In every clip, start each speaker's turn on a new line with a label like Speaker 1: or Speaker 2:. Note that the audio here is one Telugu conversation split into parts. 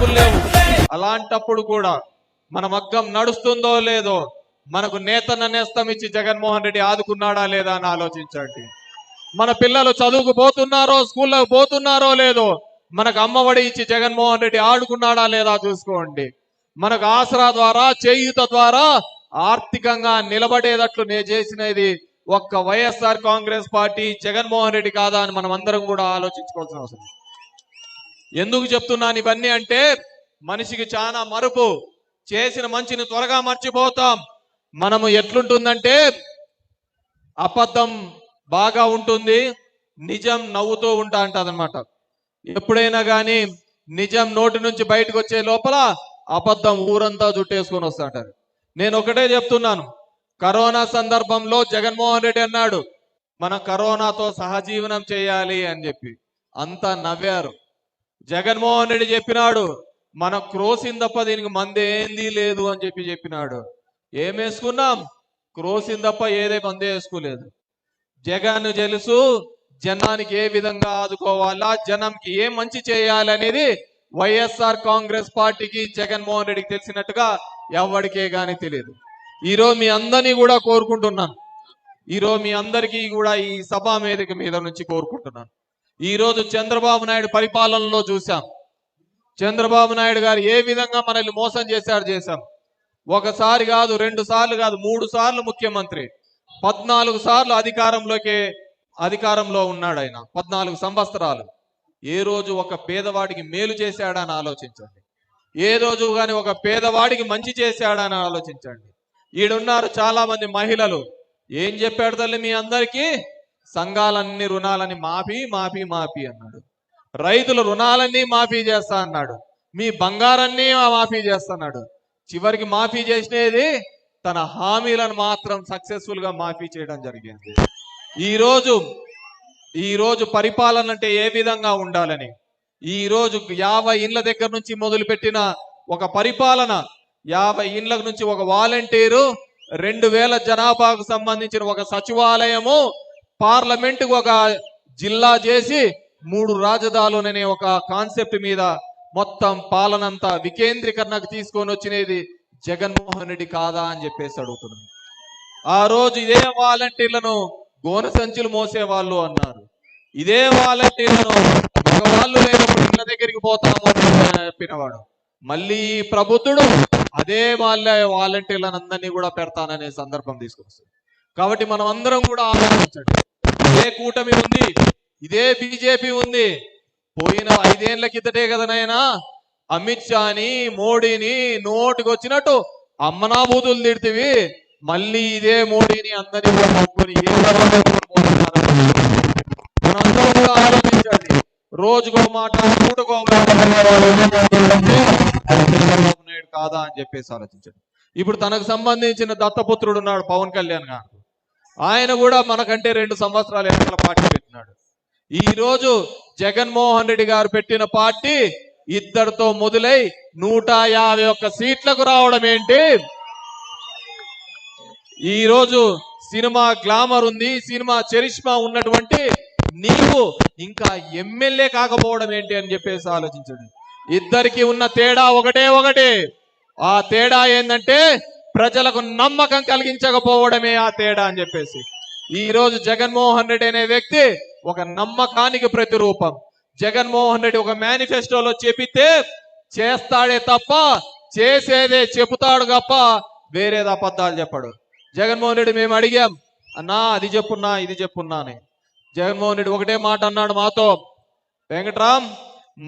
Speaker 1: డబ్బులు లేవు. అలాంటప్పుడు కూడా మన మగ్గం నడుస్తుందో లేదో మనకు నేతన్న నేస్తం ఇచ్చి జగన్మోహన్ రెడ్డి ఆదుకున్నాడా లేదా అని ఆలోచించండి. మన పిల్లలు చదువుకు పోతున్నారో స్కూళ్ళకు పోతున్నారో లేదో మనకు అమ్మఒడి ఇచ్చి జగన్మోహన్ రెడ్డి ఆడుకున్నాడా లేదా చూసుకోండి. మనకు ఆసరా ద్వారా చేయూత ద్వారా ఆర్థికంగా నిలబడేటట్లు నేను చేసినది ఒక్క వైఎస్ఆర్ కాంగ్రెస్ పార్టీ జగన్మోహన్ రెడ్డి కాదా అని మనం అందరం కూడా ఆలోచించుకోవాల్సిన అవసరం ఎందుకు చెప్తున్నాను ఇవన్నీ అంటే మనిషికి చాలా మరుపు. చేసిన మంచిని త్వరగా మర్చిపోతాం. మనము ఎట్లుంటుందంటే అబద్ధం బాగా ఉంటుంది నిజం నవ్వుతూ ఉంటా అంటదనమాట ఎప్పుడైనా కానీ నిజం నోటి నుంచి బయటకు వచ్చే లోపల అబద్ధం ఊరంతా చుట్టేసుకొని వస్తాంటారు నేను ఒకటే చెప్తున్నాను. కరోనా సందర్భంలో జగన్మోహన్ రెడ్డి అన్నాడు మన కరోనాతో సహజీవనం చేయాలి అని చెప్పి. అంతా నవ్వారు. జగన్మోహన్ రెడ్డి చెప్పినాడు మన క్రోసిన్ తప్ప దీనికి మందేంది లేదు అని చెప్పి చెప్పినాడు. ఏం వేసుకున్నాం? క్రోసిన్ తప్ప ఏదే మందే వేసుకోలేదు. జగన్ తెలుసు జనానికి ఏ విధంగా ఆదుకోవాలా జనంకి ఏ మంచి చేయాలనేది వైఎస్ఆర్ కాంగ్రెస్ పార్టీకి జగన్మోహన్ రెడ్డికి తెలిసినట్టుగా ఎవరికే గాని తెలియదు. ఈరోజు మీ అందరినీ కూడా కోరుకుంటున్నాను. ఈరోజు మీ అందరికీ కూడా ఈ సభా వేదిక మీద నుంచి కోరుకుంటున్నాను. ఈరోజు చంద్రబాబు నాయుడు పరిపాలనలో చూసాం చంద్రబాబు నాయుడు గారు ఏ విధంగా మనల్ని మోసం చేశాడు చేశాం. ఒకసారి కాదు రెండు సార్లు కాదు మూడు సార్లు ముఖ్యమంత్రి. పద్నాలుగు సార్లు అధికారంలోకి అధికారంలో ఉన్నాడు ఆయన. పద్నాలుగు సంవత్సరాలు. ఏ రోజు ఒక పేదవాడికి మేలు చేశాడని ఆలోచించండి. ఏ రోజు కానీ ఒక పేదవాడికి మంచి చేశాడని ఆలోచించండి. ఈడున్నారు చాలా మంది మహిళలు. ఏం చెప్పాడు తల్లి మీ అందరికీ? సంఘాలన్నీ రుణాలని మాఫీ మాఫీ మాఫీ అన్నాడు. రైతుల రుణాలన్నీ మాఫీ చేస్తా అన్నాడు. మీ బంగారాన్ని మాఫీ చేస్తున్నాడు. చివరికి మాఫీ చేసినది తన హామీలను మాత్రం సక్సెస్ఫుల్గా మాఫీ చేయడం జరిగింది. ఈరోజు ఈరోజు ఈ రోజు పరిపాలన అంటే ఏ విధంగా ఉండాలని? ఈరోజు యాభై ఇండ్ల దగ్గర నుంచి మొదలుపెట్టిన ఒక పరిపాలన యాభై ఇండ్ల నుంచి ఒక వాలంటీరు రెండు వేల జనాభాకు సంబంధించిన ఒక సచివాలయము పార్లమెంట్ ఒక జిల్లా చేసి మూడు రాజధానులనే ఒక కాన్సెప్ట్ మీద మొత్తం పాలనంతా వికేంద్రీకరణకు తీసుకొని వచ్చినది జగన్మోహన్ రెడ్డి కాదా అని చెప్పేసి అడుగుతున్నాను. ఆ రోజు ఇదే వాలంటీర్లను గోన సంచులు మోసే వాళ్ళు అన్నారు. ఇదే వాలంటీర్లను మగవాళ్ళు లేనప్పుడు ఇళ్ళ దగ్గరికి పోతాము అని చెప్పినవాడు. మళ్ళీ ప్రభుత్వడు ప్రభుత్వుడు అదే వాళ్ళ వాలంటీర్లను అందరినీ కూడా పెడతాననే సందర్భం తీసుకొస్తుంది. కాబట్టి మనం అందరం కూడా ఆలోచించండి. ఇదే కూటమి ఉంది ఇదే బీజేపీ ఉంది. పోయిన ఐదేళ్ళ కిందటే కదా నాయనా అమిత్ షాని మోడీని నోటికొచ్చినట్టు వచ్చినట్టు అమ్మనాభూతులు తిడితివి. మళ్ళీ ఇదే మోడీని అందరినీ కూడా పట్టుకొని ఏ కూడా ఆలోచించండి. రోజుకో మాట పూటకో నాయుడు కాదా అని చెప్పేసి ఆలోచించండి. ఇప్పుడు తనకు సంబంధించిన దత్తపుత్రుడు ఉన్నాడు పవన్ కళ్యాణ్ గారు. ఆయన కూడా మనకంటే రెండు సంవత్సరాలు ఎన్నికల పార్టీ పెట్టినాడు. ఈరోజు జగన్మోహన్ రెడ్డి గారు పెట్టిన పార్టీ ఇద్దరితో మొదలై నూట యాభై ఒక్క సీట్లకు రావడం ఏంటి? ఈరోజు సినిమా గ్లామర్ ఉంది సినిమా చరిష్మా ఉన్నటువంటి నీవు ఇంకా ఎమ్మెల్యే కాకపోవడం ఏంటి అని చెప్పేసి ఆలోచించండి. ఇద్దరికి ఉన్న తేడా ఒకటే ఒకటి. ఆ తేడా ఏంటంటే ప్రజలకు నమ్మకం కలిగించకపోవడమే ఆ తేడా అని చెప్పేసి. ఈ రోజు జగన్మోహన్ రెడ్డి అనే వ్యక్తి ఒక నమ్మకానికి ప్రతిరూపం. జగన్మోహన్ రెడ్డి ఒక మేనిఫెస్టోలో చెప్పితే చేస్తాడే తప్ప చేసేదే చెబుతాడు తప్ప వేరేది అబద్ధాలు చెప్పాడు. జగన్మోహన్ రెడ్డి మేము అడిగాం అన్నా అది చెప్పున్నా ఇది చెప్పున్నా అని. జగన్మోహన్ రెడ్డి ఒకటే మాట అన్నాడు మాతో వెంకట్రామ్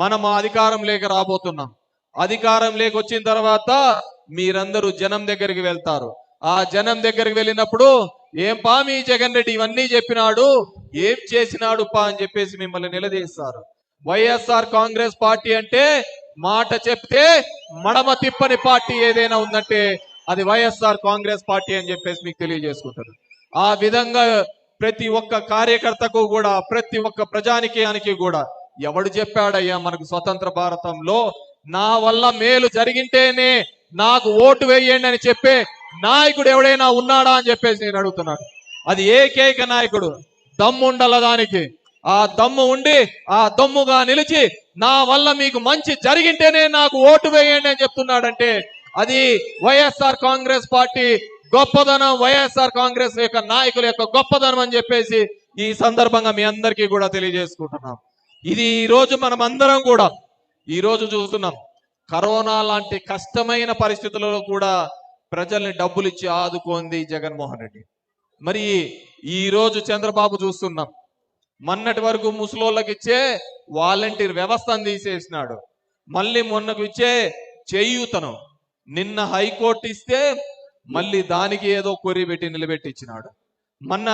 Speaker 1: మనం అధికారం లేక రాబోతున్నాం. అధికారం లేక వచ్చిన తర్వాత మీరందరూ జనం దగ్గరికి వెళ్తారు. ఆ జనం దగ్గరికి వెళ్ళినప్పుడు ఏం పా మీ జగన్ రెడ్డి ఇవన్నీ చెప్పినాడు ఏం చేసినాడు పా అని చెప్పేసి మిమ్మల్ని నిలదీస్తారు. వైఎస్ఆర్ కాంగ్రెస్ పార్టీ అంటే మాట చెప్తే మడమ తిప్పని పార్టీ ఏదైనా ఉందంటే అది వైఎస్ఆర్ కాంగ్రెస్ పార్టీ అని చెప్పేసి మీకు తెలియజేసుకుంటారు. ఆ విధంగా ప్రతి ఒక్క కార్యకర్తకు కూడా ప్రతి ఒక్క ప్రజానికానికి కూడా ఎవడు చెప్పాడయ్యా మనకు స్వతంత్ర భారతంలో నా వల్ల మేలు జరిగింటేనే నాకు ఓటు వేయండి అని చెప్పే నాయకుడు ఎవడైనా ఉన్నాడా అని చెప్పేసి నేను అడుగుతున్నాను. అది ఏకైక నాయకుడు. దమ్ము ఉండాల దానికి. ఆ దమ్ము ఉండి ఆ దమ్ముగా నిలిచి నా వల్ల మీకు మంచి జరిగింటేనే నాకు ఓటు వేయండి అని చెప్తున్నాడంటే అది వైఎస్ఆర్ కాంగ్రెస్ పార్టీ గొప్పదనం వైఎస్ఆర్ కాంగ్రెస్ యొక్క నాయకుల యొక్క గొప్పదనం అని చెప్పేసి ఈ సందర్భంగా మీ అందరికీ కూడా తెలియజేసుకుంటున్నాం. ఇది ఈ రోజు మనం అందరం కూడా ఈ రోజు చూస్తున్నాం. కరోనా లాంటి కష్టమైన పరిస్థితులలో కూడా ప్రజల్ని డబ్బులు ఇచ్చి ఆదుకోంది జగన్మోహన్ రెడ్డి. మరి ఈ రోజు చంద్రబాబు చూస్తున్నాం. మొన్నటి వరకు ముసలోళ్ళకి ఇచ్చే వాలంటీర్ వ్యవస్థను తీసేసినాడు. మళ్ళీ మొన్నకు ఇచ్చే చేయూతను. నిన్న హైకోర్టు ఇస్తే మళ్ళీ దానికి ఏదో కొరి పెట్టి నిలబెట్టించినాడు. మొన్న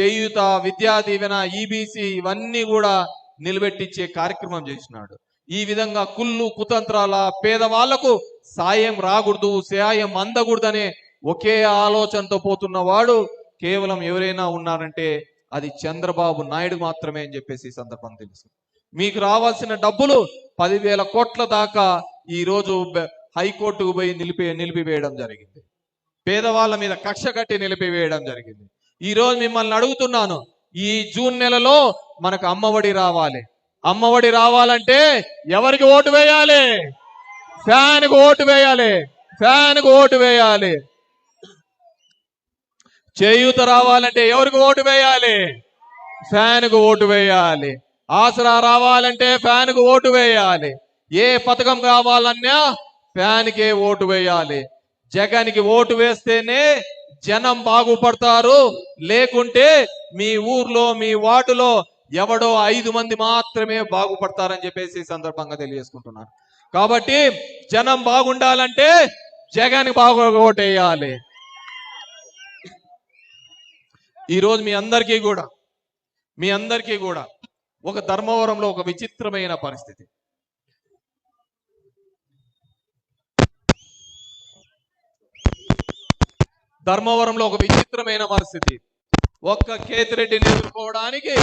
Speaker 1: చేయూత విద్యా దీవెన ఈబీసీ ఇవన్నీ కూడా నిలబెట్టించే కార్యక్రమం చేసినాడు. ఈ విధంగా కుళ్ళు కుతంత్రాల పేదవాళ్ళకు సాయం రాకూడదు సాయం అందకూడదనే ఒకే ఆలోచనతో పోతున్నవాడు కేవలం ఎవరైనా ఉన్నారంటే అది చంద్రబాబు నాయుడు మాత్రమే అని చెప్పేసి ఈ సందర్భం తెలుసు. మీకు రావాల్సిన డబ్బులు పదివేల కోట్ల దాకా ఈరోజు హైకోర్టుకు పోయి నిలిపి నిలిపివేయడం జరిగింది. పేదవాళ్ళ మీద కక్ష కట్టి నిలిపివేయడం జరిగింది. ఈరోజు మిమ్మల్ని అడుగుతున్నాను ఈ జూన్ నెలలో మనకు అమ్మఒడి రావాలి. అమ్మఒడి రావాలంటే ఎవరికి ఓటు వేయాలి? ఫ్యాన్ ఓటు వేయాలి. ఫ్యాన్కు ఓటు వేయాలి. చేయూత రావాలంటే ఎవరికి ఓటు వేయాలి? ఫ్యాన్ ఓటు వేయాలి. ఆసరా రావాలంటే ఫ్యాన్కు ఓటు వేయాలి. ఏ పథకం కావాలన్నా ఫ్యాన్కే ఓటు వేయాలి. జగన్కి ఓటు వేస్తేనే జనం బాగుపడతారు. లేకుంటే మీ ఊర్లో మీ వార్డులో ఎవడో ఐదు మంది మాత్రమే బాగుపడతారని చెప్పేసి ఈ సందర్భంగా తెలియజేసుకుంటున్నాను కాబట్టి జనం బాగుండాలంటే జగన్ బాగా ఓటేయాలి మీ అందరికీ కూడా మీ అందరికీ కూడా ఒక ధర్మవరంలో ఒక విచిత్రమైన పరిస్థితి. ధర్మవరంలో ఒక విచిత్రమైన పరిస్థితి. ఒక్క కేతిరెడ్డిని ఎదుర్కోవడానికి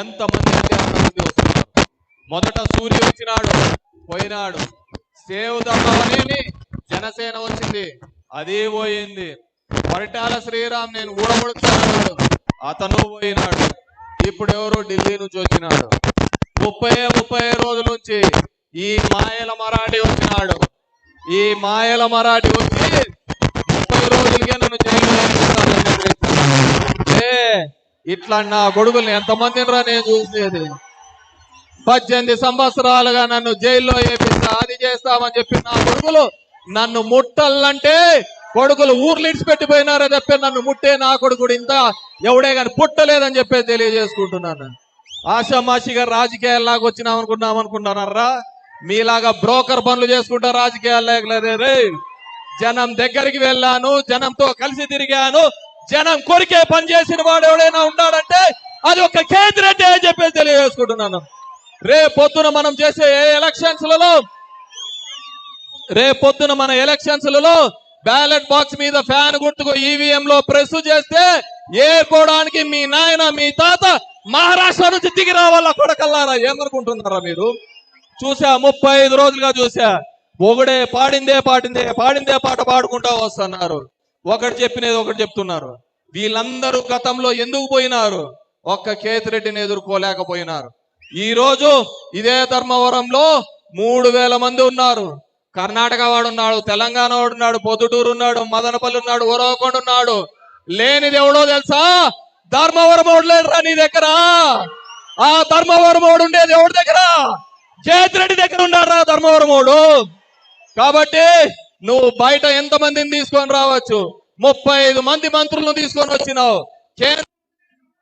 Speaker 1: ఎంతమంది అంటే అంతమంది వస్తున్నారు? మొదట సూర్య వచ్చినాడు పోయినాడు. సేవ్ దమ్మని జనసేన వచ్చింది. అదే పోయింది. పరిటాల శ్రీరామ్ నేను ఊడబడుతున్నాడు అతను పోయినాడు. ఇప్పుడు ఎవరు? ఢిల్లీ నుంచి వచ్చినాడు. ముప్పై ముప్పై రోజుల నుంచి ఈ మాయల మరాఠీ వచ్చినాడు. ఈ మాయల మరాఠీ వచ్చి ముప్పై రోజులకే నన్ను జైల్లో వేసేస్తానని చెప్పేసి. ఏ ఇట్లా నా గొడుగుల్ని ఎంతమందిని రా నేను చూసేది? పద్దెనిమిది సంవత్సరాలుగా నన్ను జైల్లో వేపిస్తా అది చేస్తామని చెప్పి నా కొడుకులు నన్ను ముట్టల్లంటే కొడుకులు ఊర్లు ఇడిచిపెట్టిపోయినారని చెప్పి నన్ను ముట్టే నా కొడుకుడు ఇంత ఎవడే కానీ పుట్టలేదని చెప్పేది తెలియజేసుకుంటున్నాను. ఆషామాషిగా రాజకీయాల్లాగా వచ్చినాం అనుకున్నాం అనుకుంటున్నారా? మీలాగా బ్రోకర్ పనులు చేసుకుంటా రాజకీయాలు లేకలేదే రే. జనం దగ్గరికి వెళ్ళాను జనంతో కలిసి తిరిగాను జనం కొరికే పని చేసిన వాడు ఎవడైనా ఉన్నాడంటే అది ఒక కేంద్రెడ్డి అని చెప్పేసి తెలియజేసుకుంటున్నాను. రేపొద్దున మనం చేసే ఏ ఎలక్షన్స్లలో రేపొద్దున మన ఎలక్షన్స్లలో బ్యాలెట్ బాక్స్ మీద ఫ్యాన్ గుర్తుకు ఈవీఎం లో ప్రెస్ చేస్తే ఏర్పోవడానికి మీ నాయన మీ తాత మహారాష్ట్ర నుంచి దిగి రావాలా కొడకల్లారా? ఏమనుకుంటున్నారా మీరు? చూసా ముప్పై ఐదు రోజులుగా చూసా. ఒకడే పాడిందే పాడిందే పాడిందే పాట పాడుకుంటా వస్తున్నారు. ఒకటి చెప్పినది ఒకటి చెప్తున్నారు. వీళ్ళందరూ గతంలో ఎందుకు పోయినారు? ఒక్క కేతిరెడ్డిని ఎదుర్కోలేకపోయినారు. ఈరోజు ఇదే ధర్మవరంలో మూడు వేల మంది ఉన్నారు. కర్ణాటక వాడు ఉన్నాడు తెలంగాణ వాడు ఉన్నాడు పొద్దుటూరు ఉన్నాడు మదనపల్లి ఉన్నాడు ఉరవకొండ ఉన్నాడు. లేనిది ఎవడో తెలుసా? ధర్మవరం వాడు నీ దగ్గర. ఆ ధర్మవరం ఉండేది ఎవడి దగ్గర? చేతిరెడ్డి దగ్గర ఉన్నారా ధర్మవరం వాడు. కాబట్టి నువ్వు బయట ఎంత మందిని తీసుకొని రావచ్చు? ముప్పై ఐదు మంది మంత్రులను తీసుకొని వచ్చినావు.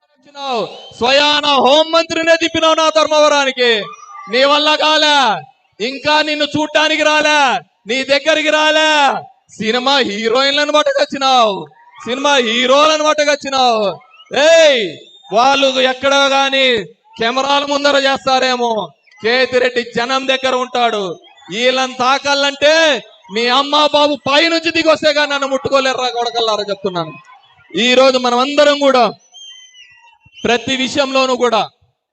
Speaker 1: వచ్చినావు. స్వయాన హోం మంత్రినే తిప్పినావు నా ధర్మవరానికి. నీ వల్ల కాలే. ఇంకా నిన్ను చూడ్డానికి రాలే. నీ దగ్గరికి రాలే. సినిమా హీరోయిన్లను పట్టుకొచ్చినావు. సినిమా హీరోలను పట్టుకొచ్చినావు. ఏయ్ వాళ్ళు ఎక్కడ గాని కెమెరాల ముందర చేస్తారేమో. కేతిరెడ్డి జనం దగ్గర ఉంటాడు. వీళ్ళని తాకాలంటే మీ అమ్మ బాబు పైనుంచి దిగి వస్తే కానీ నన్ను ముట్టుకోలేరా కొడకల్లారా చెప్తున్నాను. ఈ రోజు మనం అందరం కూడా ప్రతి విషయంలోనూ కూడా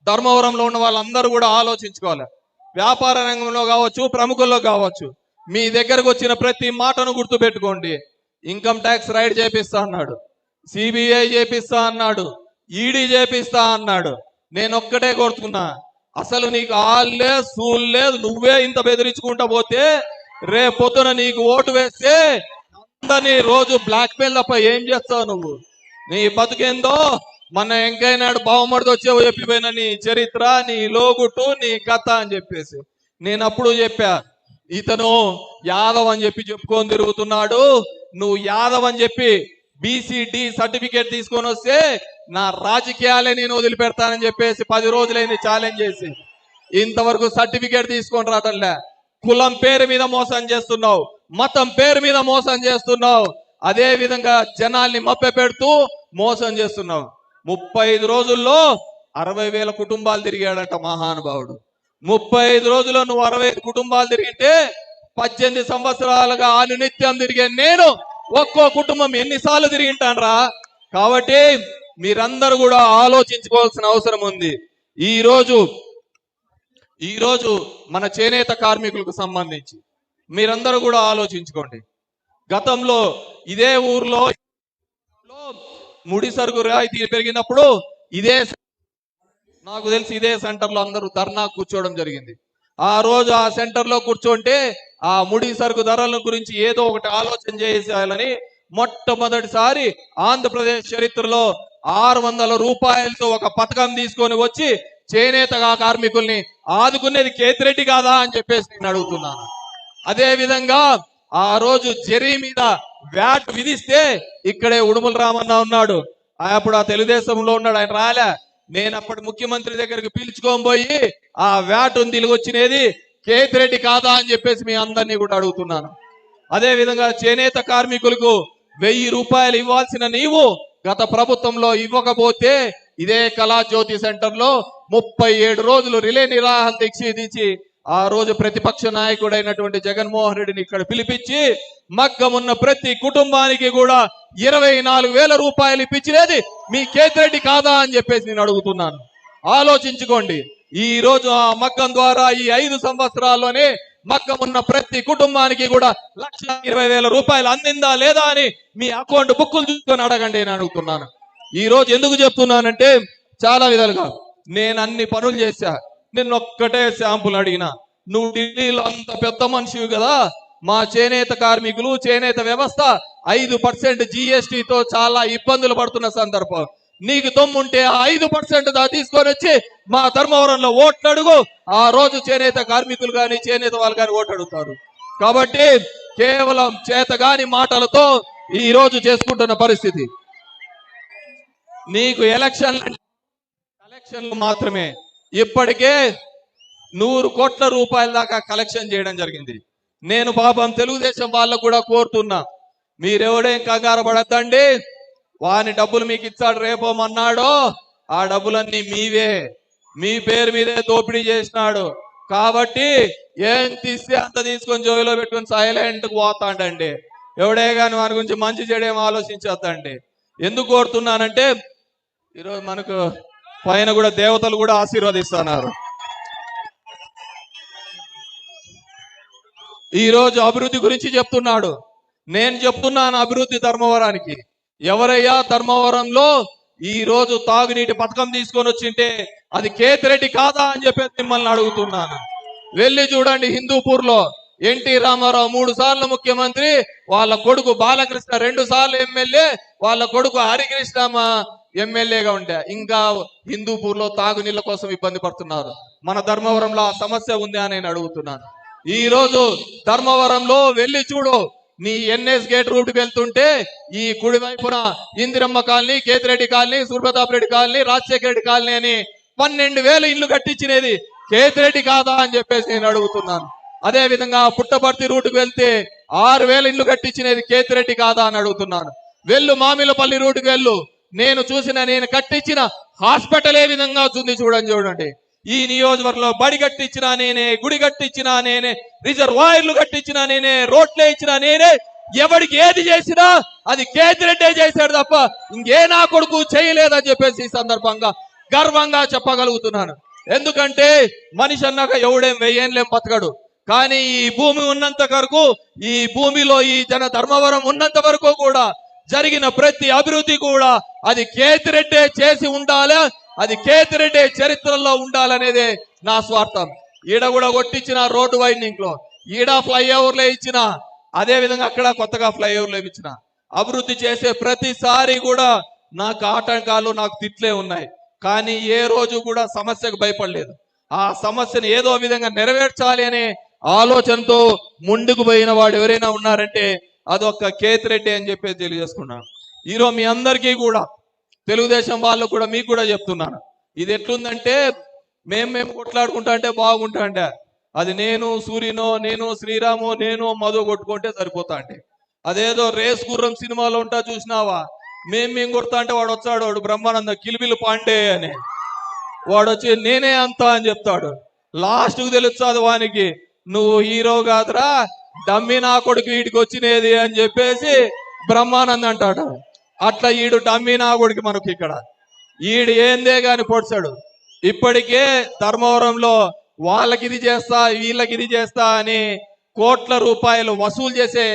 Speaker 1: ధర్మవరంలో ఉన్న వాళ్ళందరూ కూడా ఆలోచించుకోవాలి. వ్యాపార రంగంలో కావచ్చు ప్రముఖుల్లో కావచ్చు మీ దగ్గరకు వచ్చిన ప్రతి మాటను గుర్తుపెట్టుకోండి. ఇన్కమ్ ట్యాక్స్ రైడ్ చేపిస్తా అన్నాడు సిబిఐ చేపిస్తా అన్నాడు ఈడీ చేపిస్తా అన్నాడు. నేను ఒక్కటే కోరుతున్నా అసలు నీకు ఆళ్ళే సూళ్ళే నువ్వే ఇంత బెదిరించుకుంటా పోతే రేపొద్దున నీకు ఓటు వేస్తే అందరినీ రోజు బ్లాక్ మెయిల్ తప్ప ఏం చేస్తావు నువ్వు? నీ బతుకేందో? మన ఎంకైనాడు బావమడితో వచ్చేవో చెప్పిపోయిన నీ చరిత్ర నీ లోగుట్టు నీ కథ అని చెప్పేసి. నేను అప్పుడు చెప్పా ఇతను యాదవ్ అని చెప్పి చెప్పుకొని తిరుగుతున్నాడు. నువ్వు యాదవ్ అని చెప్పి బీసీడీ సర్టిఫికేట్ తీసుకొని వస్తే నా రాజకీయాలే నేను వదిలిపెడతానని చెప్పేసి పది రోజులైంది ఛాలెంజ్ చేసి. ఇంతవరకు సర్టిఫికేట్ తీసుకొని రావటంలే. కులం పేరు మీద మోసం చేస్తున్నావు మతం పేరు మీద మోసం చేస్తున్నావు అదే విధంగా జనాల్ని మభ్య పెడుతూ మోసం చేస్తున్నావు. ముప్పై ఐదు రోజుల్లో అరవై వేల కుటుంబాలు తిరిగాడట మహానుభావుడు. ముప్పై ఐదు రోజుల్లో నువ్వు అరవై ఐదు కుటుంబాలు తిరిగితే పద్దెనిమిది సంవత్సరాలుగా అనునిత్యం తిరిగే నేను ఒక్కో కుటుంబం ఎన్నిసార్లు తిరిగింటానరా? కాబట్టి మీరందరూ కూడా ఆలోచించుకోవాల్సిన అవసరం ఉంది. ఈ రోజు ఈ రోజు మన చేనేత కార్మికులకు సంబంధించి మీరందరూ కూడా ఆలోచించుకోండి. గతంలో ఇదే ఊర్లో ముడి సరుకు రాయితీ పెరిగినప్పుడు ఇదే నాకు తెలిసి ఇదే సెంటర్లో అందరూ ధర్నా కూర్చోవడం జరిగింది. ఆ రోజు ఆ సెంటర్లో కూర్చుంటే ఆ ముడి సరుకు ధరల గురించి ఏదో ఒకటి ఆలోచన చేసేయాలని మొట్టమొదటిసారి ఆంధ్రప్రదేశ్ చరిత్రలో ఆరు వందల రూపాయలతో ఒక పథకం తీసుకొని వచ్చి చేనేతగా కార్మికుల్ని ఆదుకునేది కేతిరెడ్డి కాదా అని చెప్పేసి నేను అడుగుతున్నాను. అదే విధంగా ఆ రోజు జెరీ మీద వ్యాట్ విధిస్తే ఇక్కడే ఉడుముల రామన్న ఉన్నాడు. అప్పుడు ఆ తెలుగుదేశంలో ఉన్నాడు. ఆయన రాలే. నేను అప్పటి ముఖ్యమంత్రి దగ్గరికి పిలుచుకొని పోయి ఆ వ్యాట్ ఉంది వచ్చినది కేతిరెడ్డి కాదా అని చెప్పేసి మీ అందరినీ కూడా అడుగుతున్నాను. అదే విధంగా చేనేత కార్మికులకు వెయ్యి రూపాయలు ఇవ్వాల్సిన నీవు గత ప్రభుత్వంలో ఇవ్వకపోతే ఇదే కళాజ్యోతి సెంటర్లో ముప్పై ఏడు రోజులు రిలే నిరాహార దీక్ష విధించి ఆ రోజు ప్రతిపక్ష నాయకుడైనటువంటి జగన్మోహన్ రెడ్డిని ఇక్కడ పిలిపించి మగ్గమున్న ప్రతి కుటుంబానికి కూడా ఇరవై నాలుగు వేల రూపాయలు ఇప్పించినది మీ కేతిరెడ్డి కాదా అని చెప్పేసి నేను అడుగుతున్నాను. ఆలోచించుకోండి. ఈ రోజు ఆ మగ్గం ద్వారా ఈ ఐదు సంవత్సరాల్లోనే మగ్గం ఉన్న ప్రతి కుటుంబానికి కూడా లక్ష ఇరవై వేల రూపాయలు అందిందా లేదా అని మీ అకౌంట్ బుక్కులు చూసుకొని అడగండి నేను అడుగుతున్నాను. ఈ రోజు ఎందుకు చెప్తున్నానంటే చాలా విధాలుగా నేను అన్ని పనులు చేశా. నిన్న ఒక్కటే శాంపుల్ అడిగిన. నువ్వు ఢిల్లీలో అంత పెద్ద మనిషివి కదా. మా చేనేత కార్మికులు చేనేత వ్యవస్థ ఐదు పర్సెంట్ జిఎస్టితో చాలా ఇబ్బందులు పడుతున్న సందర్భం. నీకు తొమ్ముంటే ఆ ఐదు పర్సెంట్ దా తీసుకొని వచ్చి మా ధర్మవరంలో ఓట్లు అడుగు. ఆ రోజు చేనేత కార్మికులు కానీ చేనేత వాళ్ళు కానీ ఓట్లు అడుగుతారు. కాబట్టి కేవలం చేతగాని మాటలతో ఈ రోజు చేసుకుంటున్న పరిస్థితి. నీకు ఎలక్షన్ కలెక్షన్లు మాత్రమే. ఇప్పటికే నూరు కోట్ల రూపాయల దాకా కలెక్షన్ చేయడం జరిగింది. నేను పాపం తెలుగుదేశం వాళ్ళకు కూడా కోరుతున్నా. మీరెవడేం కంగారు పడద్దండి? వాని డబ్బులు మీకు ఇచ్చాడు రేపోమన్నాడో ఆ డబ్బులన్నీ మీవే. మీ పేరు మీదే దోపిడీ చేసినాడు. కాబట్టి ఏం తీస్తే అంత తీసుకొని జోబిలో పెట్టుకొని సైలెంట్కి పోతాడండి. ఎవడే కానీ వాని గురించి మంచి చెడేం ఆలోచించొద్దండి. ఎందుకు కోరుతున్నానంటే ఈరోజు మనకు పైన కూడా దేవతలు కూడా ఆశీర్వదిస్తున్నారు. ఈ రోజు అభివృద్ధి గురించి చెప్తున్నాడు. నేను చెప్తున్నాను అభివృద్ధి ధర్మవరానికి. ఎవరయ్యా ధర్మవరంలో ఈ రోజు తాగునీటి పథకం తీసుకొని వచ్చింటే అది కేతిరెడ్డి కాదా అని చెప్పేసి మిమ్మల్ని అడుగుతున్నాను. వెళ్ళి చూడండి హిందూపూర్లో ఎన్టీ రామారావు మూడు సార్లు ముఖ్యమంత్రి వాళ్ళ కొడుకు బాలకృష్ణ రెండు సార్లు ఎమ్మెల్యే వాళ్ళ కొడుకు హరికృష్ణ ఎమ్మెల్యేగా ఉండే ఇంకా హిందూపూర్లో తాగునీళ్ళ కోసం ఇబ్బంది పడుతున్నారు. మన ధర్మవరంలో ఆ సమస్య ఉంది అని నేను అడుగుతున్నాను. ఈ రోజు ధర్మవరంలో వెళ్ళి చూడు నీ ఎన్ఎస్ గేట్ రూట్ వెళ్తుంటే ఈ కుడివైపున Indiramma colony Ketireddy colony Suryapratap Reddy colony Rajasekhara Reddy colony అని పన్నెండు వేల ఇల్లు కట్టించినది కేతిరెడ్డి కాదా అని చెప్పేసి నేను అడుగుతున్నాను. అదే విధంగా పుట్టపర్తి రూట్కు వెళ్తే ఆరు వేల ఇల్లు కట్టించినది కేతిరెడ్డి కాదా అని అడుగుతున్నాను. వెళ్ళు మామిలపల్లి రూట్కి వెళ్ళు. నేను చూసిన నేను కట్టించిన హాస్పిటల్ ఏ విధంగా ఉంది చూడండి చూడండి. ఈ నియోజకవర్గంలో బడి కట్టించినా నేనే గుడి కట్టించినా నేనే రిజర్వాయర్లు కట్టించినా నేనే రోడ్లు ఇచ్చినా నేనే ఎవడికి ఏది చేసినా అది కేతిరెడ్డే చేశాడు తప్ప ఇంకే నా కొడుకు చేయలేదని చెప్పేసి ఈ సందర్భంగా గర్వంగా చెప్పగలుగుతున్నాను. ఎందుకంటే మనిషి అన్నాక ఎవడేం వెయ్యేంలేం బతకడు. కానీ ఈ భూమి ఉన్నంత వరకు ఈ భూమిలో ఈ జన ధర్మవరం ఉన్నంత వరకు కూడా జరిగిన ప్రతి అభివృద్ధి కూడా అది కేతిరెడ్డే చేసి ఉండాలి? అది కేతిరెడ్డే చరిత్రలో ఉండాలనేదే నా స్వార్థం. ఈడ కూడా కొట్టించిన రోడ్డు వైండింగ్లో ఈడ ఫ్లైఓవర్లే ఇచ్చిన అదే విధంగా అక్కడ కొత్తగా ఫ్లైఓవర్లు ఇచ్చిన. అభివృద్ధి చేసే ప్రతిసారి కూడా నాకు ఆటంకాలు నాకు తిట్లే ఉన్నాయి. కానీ ఏ రోజు కూడా సమస్యకు భయపడలేదు. ఆ సమస్యను ఏదో విధంగా నెరవేర్చాలి అనే ఆలోచనతో ముందుకు పోయిన వాడు ఎవరైనా ఉన్నారంటే అదొక కేతిరెడ్డి అని చెప్పేసి తెలియజేసుకున్నాను ఈరోజు మీ అందరికీ కూడా తెలుగుదేశం వాళ్ళు కూడా మీకు కూడా చెప్తున్నాను ఇది ఎట్లుందంటే మేము మేము కొట్లాడుకుంటా అంటే బాగుంటా అంటే. అది నేను సూర్యనో నేను శ్రీరాము నేను మధు కొట్టుకుంటే సరిపోతా అంటే. అదేదో రేస్ గుర్రం సినిమాలో ఉంటా చూసినావా? మేం మేము కొడతా అంటే వాడు వచ్చాడు వాడు బ్రహ్మానంద కిలిబిలు పాండే అని. వాడు వచ్చి నేనే అంత అని చెప్తాడు. లాస్ట్కు తెలుస్తుంది వానికి నువ్వు హీరో కాదురా డమ్మి నా కొడుకు వీడికి వచ్చినది అని చెప్పేసి బ్రహ్మానంద్ అంటాడు. అట్లా ఈడు డమ్మి నా కొడుకు మనకి ఇక్కడ. ఈడు ఏందే గాని పొడిచాడు. ఇప్పటికే ధర్మవరంలో వాళ్ళకి ఇది చేస్తా వీళ్ళకి ఇది చేస్తా అని కోట్ల రూపాయలు వసూలు చేసే